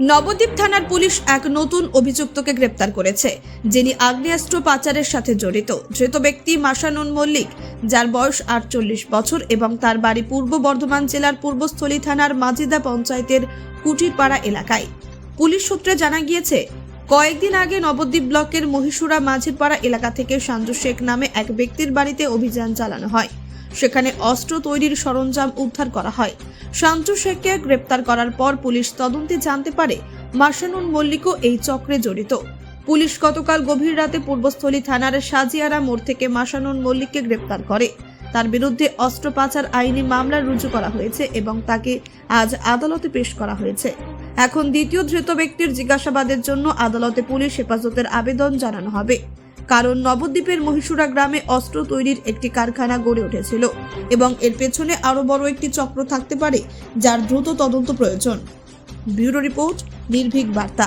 নবদ্বীপ থানার পুলিশ এক নতুন অভিযুক্তকে গ্রেপ্তার করেছে, যিনি আগ্নেয়াস্ত্র পাচারের সাথে জড়িত। ধৃত ব্যক্তি মাসানুন মল্লিক, যার বয়স আটচল্লিশ বছর এবং তার বাড়ি পূর্ব বর্ধমান জেলার পূর্বস্থলী থানার মাজিদা পঞ্চায়েতের কুটিরপাড়া এলাকায়। পুলিশ সূত্রে জানা গিয়েছে, কয়েকদিন আগে নবদ্বীপ ব্লকের মহিষুরা মাঝিরপাড়া এলাকা থেকে সাঞ্জু শেখ নামে এক ব্যক্তির বাড়িতে অভিযান চালানো হয়। সেখানে অস্ত্র তৈরির সরঞ্জাম উদ্ধার করা হয়। শান্তু শেখকে গ্রেপ্তার করার পর পুলিশ তদন্তে জানতে পারে, মাসানুন মল্লিকও এই চক্রে জড়িত। পুলিশ গতকাল গভীর রাতে পূর্বস্থলী থানার সাজিয়ারা মোড় থেকে মাসানুন মল্লিককে গ্রেপ্তার করে। তার বিরুদ্ধে অস্ত্র পাচার আইনি মামলা রুজু করা হয়েছে এবং তাকে আজ আদালতে পেশ করা হয়েছে। এখন দ্বিতীয় ধৃত ব্যক্তির জিজ্ঞাসাবাদের জন্য আদালতে পুলিশ হেফাজতের আবেদন জানানো হবে। কারণ নবদ্বীপের মহিষুরা গ্রামে অস্ত্র তৈরির একটি কারখানা গড়ে উঠেছিল এবং এর পেছনে আরও বড় একটি চক্র থাকতে পারে, যার দ্রুত তদন্ত প্রয়োজন। ব্যুরো রিপোর্ট, নির্ভীক বার্তা।